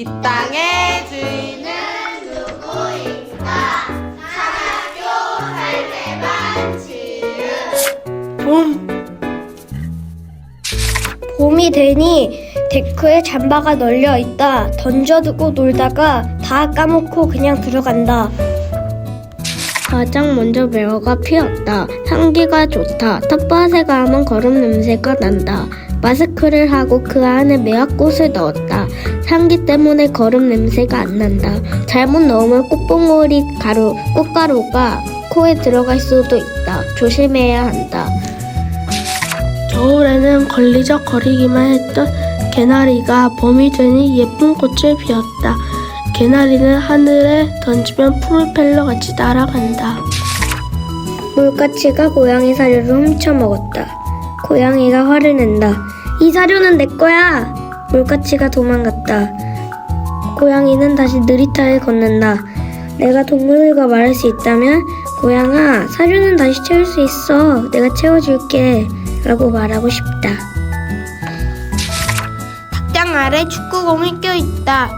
이 땅의 주인은 봄. 봄이 되니 데크에 잠바가 널려 있다. 던져두고 놀다가 다 까먹고 그냥 들어간다. 가장 먼저 매화가 피었다. 향기가 좋다. 텃밭에 가면 거름 냄새가 난다. 마스크를 하고 그 안에 매화꽃을 넣었다. 향기 때문에 거름 냄새가 안 난다. 잘못 넣으면 꽃봉오리 가루, 꽃가루가 코에 들어갈 수도 있다. 조심해야 한다. 겨울에는 걸리적거리기만 했던 개나리가 봄이 되니 예쁜 꽃을 피웠다. 개나리는 하늘에 던지면 프로펠러 같이 날아간다. 물가치가 고양이 사료를 훔쳐 먹었다. 고양이가 화를 낸다. 이 사료는 내 거야! 물가치가 도망갔다. 고양이는 다시 느리타에 걷는다. 내가 동물들과 말할 수 있다면 고양아 사료는 다시 채울 수 있어. 내가 채워줄게. 라고 말하고 싶다. 탁장 아래 축구공이 껴있다.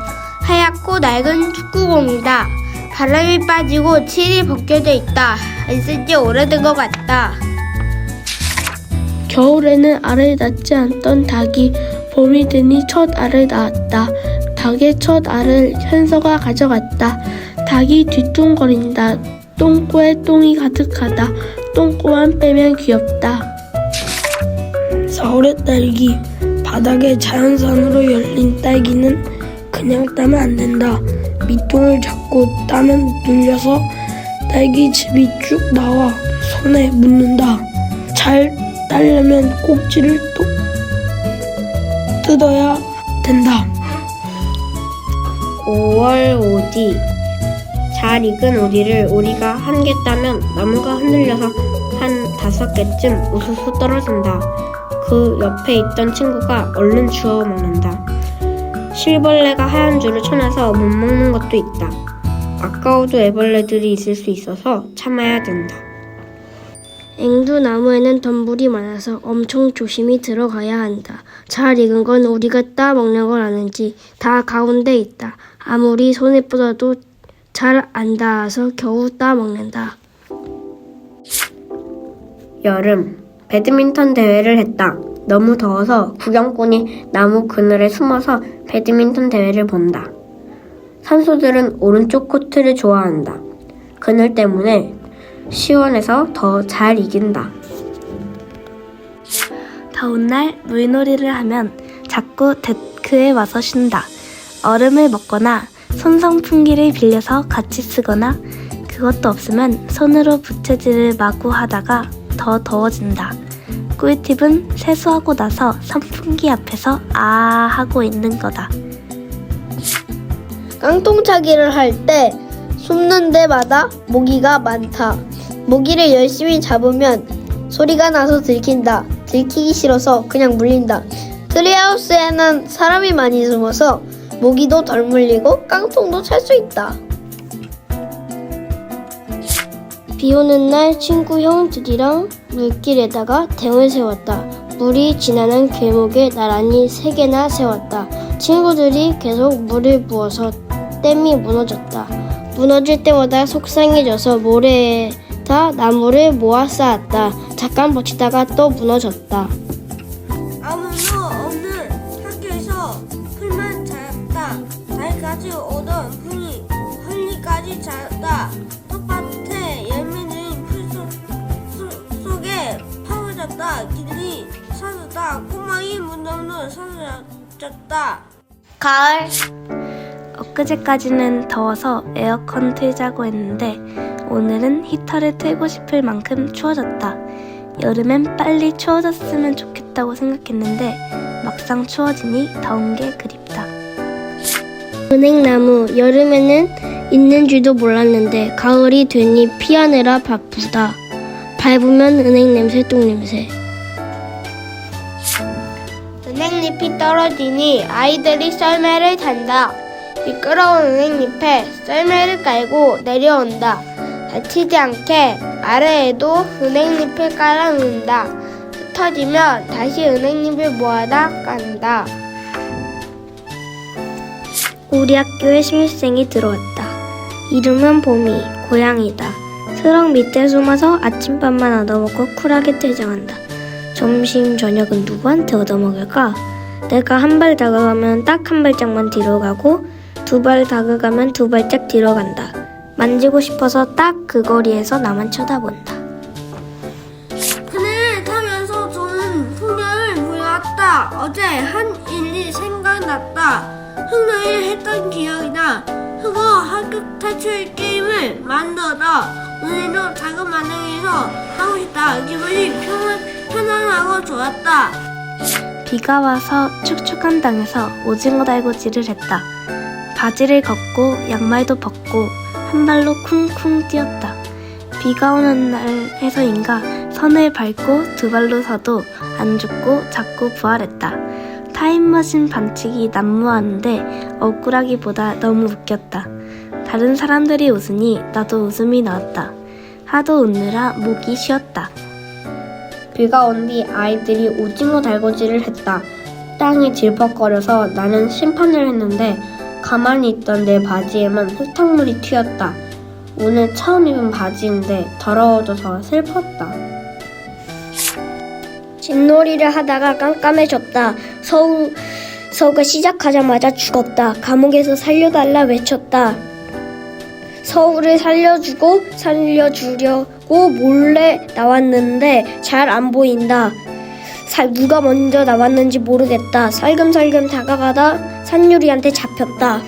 하얗고 낡은 축구공이다. 바람이 빠지고 칠이 벗겨져 있다. 안 쓴 지 오래된 것 같다. 겨울에는 알을 낳지 않던 닭이 봄이 되니 첫 알을 낳았다. 닭의 첫 알을 현서가 가져갔다. 닭이 뒤뚱거린다. 똥꼬에 똥이 가득하다. 똥꼬만 빼면 귀엽다. 서울의 딸기. 바닥에 자연산으로 열린 딸기는 그냥 따면 안 된다. 밑동을 잡고 따면 눌려서 딸기 즙이 쭉 나와 손에 묻는다. 잘 따려면 꼭지를 또 뜯어야 된다. 5월 오디 잘 익은 오디를 우리가 한 개 따면 나무가 흔들려서 한 다섯 개쯤 우수수 떨어진다. 그 옆에 있던 친구가 얼른 주워 먹는다. 실벌레가 하얀 줄을 쳐놔서 못 먹는 것도 있다. 아까워도 애벌레들이 있을 수 있어서 참아야 된다. 앵두나무에는 덤불이 많아서 엄청 조심히 들어가야 한다. 잘 익은 건 우리가 따 먹는 걸 아는지 다 가운데 있다. 아무리 손에 뻗어도 잘 안 닿아서 겨우 따 먹는다. 여름 배드민턴 대회를 했다. 너무 더워서 구경꾼이 나무 그늘에 숨어서 배드민턴 대회를 본다. 산소들은 오른쪽 코트를 좋아한다. 그늘 때문에 시원해서 더 잘 이긴다. 더운 날 물놀이를 하면 자꾸 데크에 와서 쉰다. 얼음을 먹거나 손 선풍기를 빌려서 같이 쓰거나 그것도 없으면 손으로 부채질을 마구 하다가 더 더워진다. 꿀팁은 세수하고 나서 선풍기 앞에서 아 하고 있는 거다. 깡통차기를 할때 숨는 데마다 모기가 많다. 모기를 열심히 잡으면 소리가 나서 들킨다. 들키기 싫어서 그냥 물린다. 트리하우스에는 사람이 많이 숨어서 모기도 덜 물리고 깡통도 찰 수 있다. 비 오는 날 친구 형들이랑 물길에다가 댐을 세웠다. 물이 지나는 길목에 나란히 세 개나 세웠다. 친구들이 계속 물을 부어서 댐이 무너졌다. 무너질 때마다 속상해져서 모래에다 나무를 모아 쌓았다. 잠깐 버티다가 또 무너졌다. 아무도 없는 학교에서 풀만 찾았다. 달까지 오던 풀이 헐리까지 찾았다. 텃밭에 열매들인 풀 속, 속- 속에 파워졌다. 길이 사라졌다. 꼬마이 문정도 사라졌다. 가을 엊그제까지는 더워서 에어컨 틀자고 했는데 오늘은 히터를 틀고 싶을 만큼 추워졌다. 여름엔 빨리 추워졌으면 좋겠다고 생각했는데 막상 추워지니 더운 게 그립다. 은행나무 여름에는 있는 줄도 몰랐는데 가을이 되니 피하느라 바쁘다. 밟으면 은행 냄새 똥 냄새. 은행잎이 떨어지니 아이들이 썰매를 탄다. 미끄러운 은행잎에 썰매를 깔고 내려온다. 다치지 않게 아래에도 은행잎을 깔아 놓는다. 흩어지면 다시 은행잎을 모아다 깐다. 우리 학교에 신입생이 들어왔다. 이름은 봄이, 고양이다. 트럭 밑에 숨어서 아침밥만 얻어먹고 쿨하게 퇴장한다. 점심, 저녁은 누구한테 얻어먹을까? 내가 한 발 다가가면 딱 한 발짝만 뒤로 가고 두 발 다가가면 두 발짝 뒤로 간다. 만지고 싶어서 딱 그 거리에서 나만 쳐다본다. 그네를 타면서 저는 풍경을 보았다. 어제 한 일이 생각났다. 흑노일 했던 기억이나 흑어 합격 탈출 게임을 만들어 오늘도 작은 마당에서 하고 싶다. 기분이 편안, 편안하고 좋았다. 비가 와서 축축한 땅에서 오징어 달구지를 했다. 바지를 걷고 양말도 벗고 한 발로 쿵쿵 뛰었다. 비가 오는 날 해서인가 선을 밟고 두 발로 서도 안 죽고 자꾸 부활했다. 타임머신 반칙이 난무하는데 억울하기보다 너무 웃겼다. 다른 사람들이 웃으니 나도 웃음이 나왔다. 하도 웃느라 목이 쉬었다. 비가 온 뒤 아이들이 오징어 달구지를 했다. 땅이 질퍽거려서 나는 심판을 했는데 가만히 있던 내 바지에만 흙탕물이 튀었다. 오늘 처음 입은 바지인데 더러워져서 슬펐다. 진놀이를 하다가 깜깜해졌다. 서우, 서우가 시작하자마자 죽었다. 감옥에서 살려달라 외쳤다. 서우를 살려주고 살려주려고 몰래 나왔는데 잘 안 보인다. 사- 누가 먼저 나왔는지 모르겠다. 살금살금 다가가다 산유리한테 잡혔다.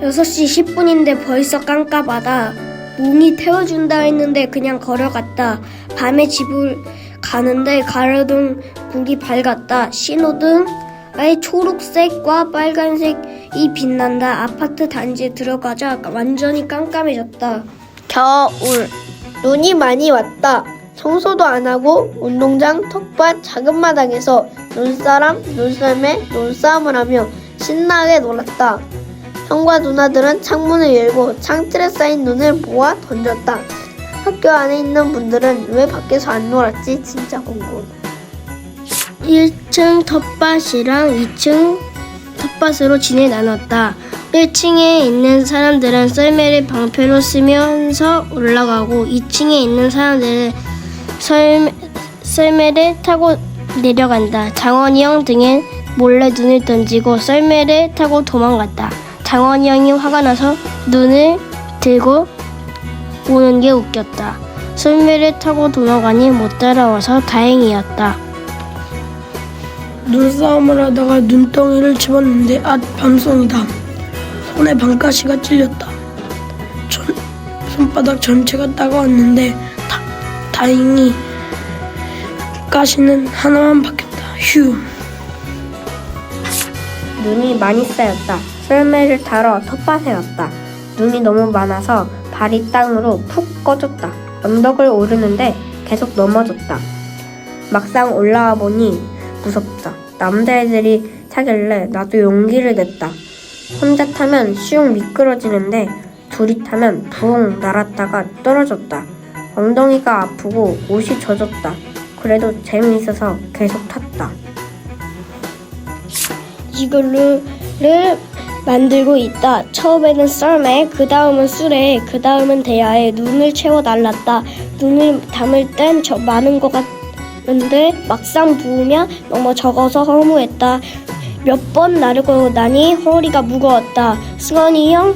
6시 10분인데 벌써 깜깜하다. 몽이 태워준다 했는데 그냥 걸어갔다. 밤에 집을 가는데 가로등 불이 밝았다. 신호등 아예 초록색과 빨간색이 빛난다. 아파트 단지에 들어가자 완전히 깜깜해졌다. 겨울 눈이 많이 왔다. 청소도 안 하고 운동장 텃밭 작은 마당에서 눈사람 눈썰매 눈싸움을 하며 신나게 놀았다. 형과 누나들은 창문을 열고 창틀에 쌓인 눈을 모아 던졌다. 학교 안에 있는 분들은 왜 밖에서 안 놀았지? 진짜 궁금. 1층 텃밭이랑 2층 텃밭으로 진에 나눴다. 1층에 있는 사람들은 썰매를 방패로 쓰면서 올라가고 2층에 있는 사람들은 썰매, 썰매를 타고 내려간다. 장원이 형 등에 몰래 눈을 던지고 썰매를 타고 도망갔다. 장원이 형이 화가 나서 눈을 들고 오는 게 웃겼다. 썰매를 타고 도망가니 못 따라와서 다행이었다. 눈싸움을 하다가 눈덩이를 집었는데 앗 밤송이다. 손에 반가시가 찔렸다. 전, 손바닥 전체가 따가웠는데 다, 다행히 가시는 하나만 바뀌었다. 휴. 눈이 많이 쌓였다. 썰매를 타러 텃밭에 왔다. 눈이 너무 많아서 발이 땅으로 푹 꺼졌다. 언덕을 오르는데 계속 넘어졌다. 막상 올라와 보니 무섭다. 남자애들이 타길래 나도 용기를 냈다. 혼자 타면 슉 미끄러지는데 둘이 타면 부엉 날았다가 떨어졌다. 엉덩이가 아프고 옷이 젖었다. 그래도 재미있어서 계속 탔다. 이글루를 만들고 있다. 처음에는 썰매, 그 다음은 수레, 그 다음은 대야에 눈을 채워 날랐다. 눈을 담을 땐 저 많은 것 같은데 막상 부으면 너무 적어서 허무했다. 몇 번 나르고 나니 허리가 무거웠다. 승원이 형,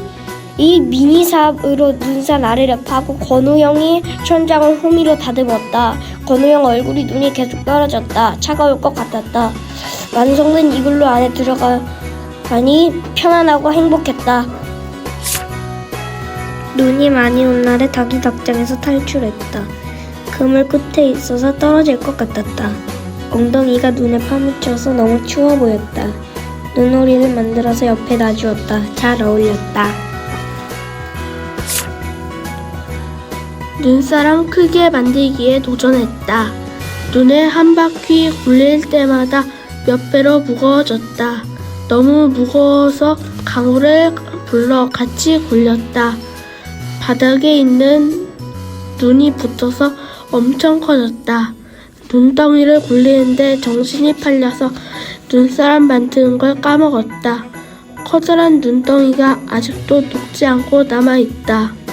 이 미니삽으로 눈살 아래를 파고 건우 형이 천장을 호미로 다듬었다. 형 얼굴이 눈이 계속 떨어졌다. 차가울 것 같았다. 완성된 이글루 안에 들어가니 편안하고 행복했다. 눈이 많이 온 날에 닭이 닭장에서 탈출했다. 그물 끝에 있어서 떨어질 것 같았다. 엉덩이가 눈에 파묻혀서 너무 추워 보였다. 눈오리를 만들어서 옆에 놔주었다. 잘 어울렸다. 눈사람 크게 만들기에 도전했다. 눈에 한 바퀴 굴릴 때마다 몇 배로 무거워졌다. 너무 무거워서 강호를 불러 같이 굴렸다. 바닥에 있는 눈이 붙어서 엄청 커졌다. 눈덩이를 굴리는데 정신이 팔려서 눈사람 만드는 걸 까먹었다. 커다란 눈덩이가 아직도 녹지 않고 남아있다.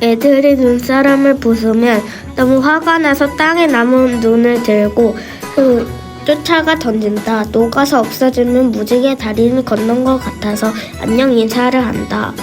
애들이 눈사람을 부수면 너무 화가 나서 땅에 남은 눈을 들고 그 쫓아가 던진다. 녹아서 없어지면 무지개 다리는 건넌 것 같아서 안녕 인사를 한다.